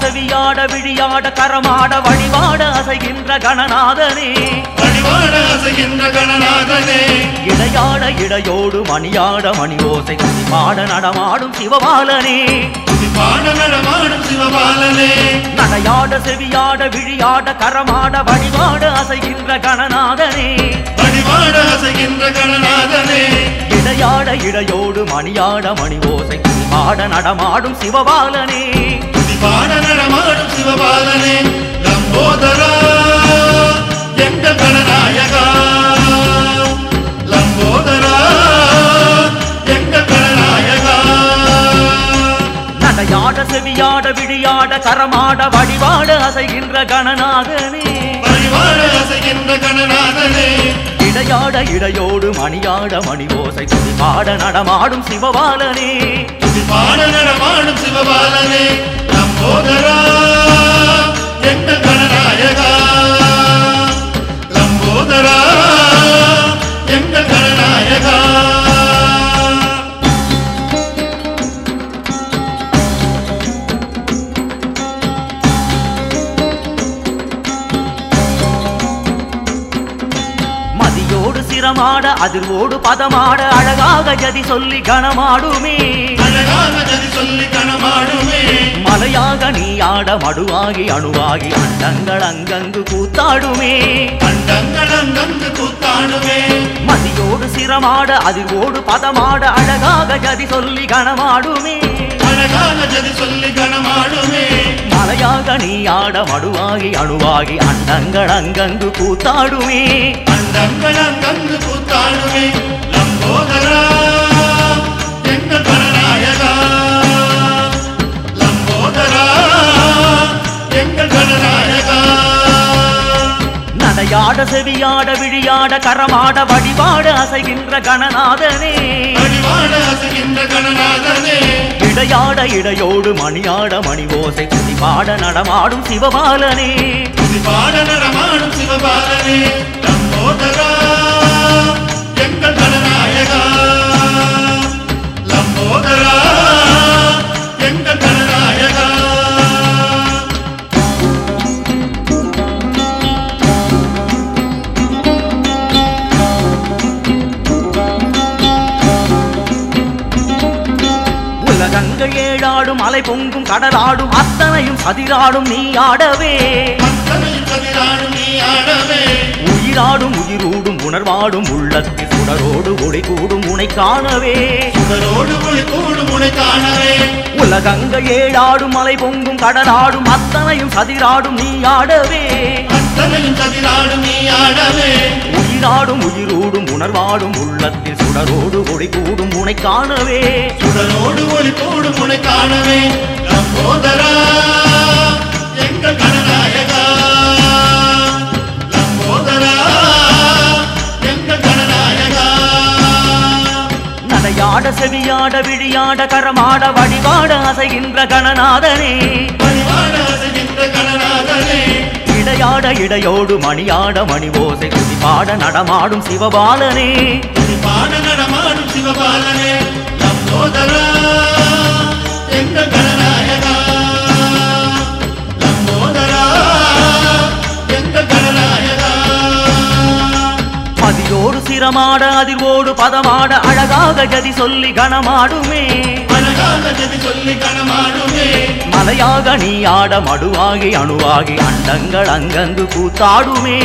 செவியாட விழியாட கரமாட வழிபாட அசைகின்ற கணநாதனே. வழிபாட அசைகின்ற கணநாதனே. இடையாட இடையோடு மணியாட மணி ஓசை பாட நடமாடும் சிவபாலனே. பாட நடமாடும் சிவபாலனே. நடையாட செவியாட விழியாட கரமாட வழிபாட அசைகின்ற கணநாதனே. வழிபாட அசைகின்ற கணநாதனே. இடையாட இடையோடு மணியாட மணி ஓசை பாட நடமாடும் சிவபாலனே. பாட நடமாடும் சிவபாலனே லம்போதரா எங்கள் கணநாயகா லம்போதரா எங்கள் கணநாயகா நடையாட செவியாட விழியாட கரமாட வழிபாட அசைகின்ற கணநாதனே. வழிபாட அசைகின்ற கணநாதனே இடையாட இடையோடு மணியாட மணி ஓசை பாட நடமாடும் சிவபாலனே. பாட நடமாடும் சிவபாலனே. நம் போதரா எங்கள் கணநாயகா சிரமாட அதிர்வோடு பதமாட அழகாக ஜதி சொல்லி கணமாடுமே மலையாக நீ ஆட மடுவாகி அணுவாகி அண்டங்கள் அங்கங்கு கூத்தாடுமே. மதியோடு சிரமாட அதிர்வோடு பதமாட அழகாக ஜதி சொல்லி கணமாடுமே அழகாக ஜதி சொல்லி கணமாடுமே மலையாக நீ ஆட மடுவாகி அணுவாகி அண்டங்கள் அங்கங்கு கூத்தாடுமே. அண்டங்கள் அங்கங்கு கூத்தாடுமே லம்போதரா எங்கள் கணநாயகா லம்போதரா எங்கள் கணநாயகா நடையாட செவியாட விழியாட கரமாட வழிபாட அசைகின்ற கணநாதனே வழிபாட அசைகின்ற கணநாதனே இடையாட இடையோடு மணியாட மணி ஓசை பாட நடமாடும் சிவபாலனே. பாட நடமாடும் சிவபாலனே. ஏழாடும் அலை பொங்கும் கடலாடும் அத்தனையும் சதிராடும் நீ ஆடவே. உயிராடும் உயிரூடும் உணர்வாடும் உள்ளத்தில் சுடரோடு ஒளி கூடும் உனை காணவே. சுடரோடு ஒளி கூடு முனை காணவே. உலகங்கள் ஏழாடும் அலை பொங்கும் கடலாடும் அத்தனையும் சதிராடும் நீ ஆடவே. அத்தனையும் கதிராடும் நீ ஆடவே. உயிராடும் உயிரூடும் உணர்வாடும் உள்ளத்தில் சுடரோடு ஒளி கூடும் உனை காணவே. சுடரோடு ஒளி கூடு முனை காணவே. லம்போதரா செவியாட விழியாட கரமாட வழிபாட அசைகின்ற கணநாதனே. இடையாட இடையோடு மணியாட மணி ஓசை பாட நடமாடும் சிவபாலனே. நடமாடும் சிவபாலனே. பதியோடு அதிர்வோடு பதமாட அழகாக ஜதி சொல்லி கனமாடுமே. மலையாக நீ ஆட மடுவாகி அணுவாகி அண்டங்கள் அங்கங்கு கூத்தாடுமே.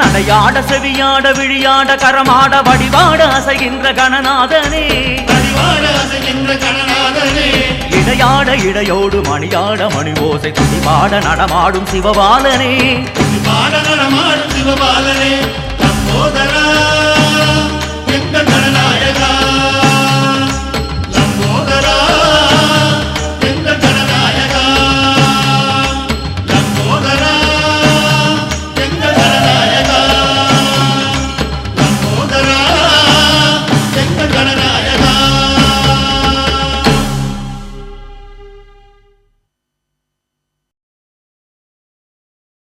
நடையாட செவியாட விழியாட கரமாட வடிவாட அசைகின்ற கணநாதனே இடையோடு மணியாட மணி ஓசை பாட நடமாடும் சிவபாலனே. பாட நடமாடும் சிவபாலனே.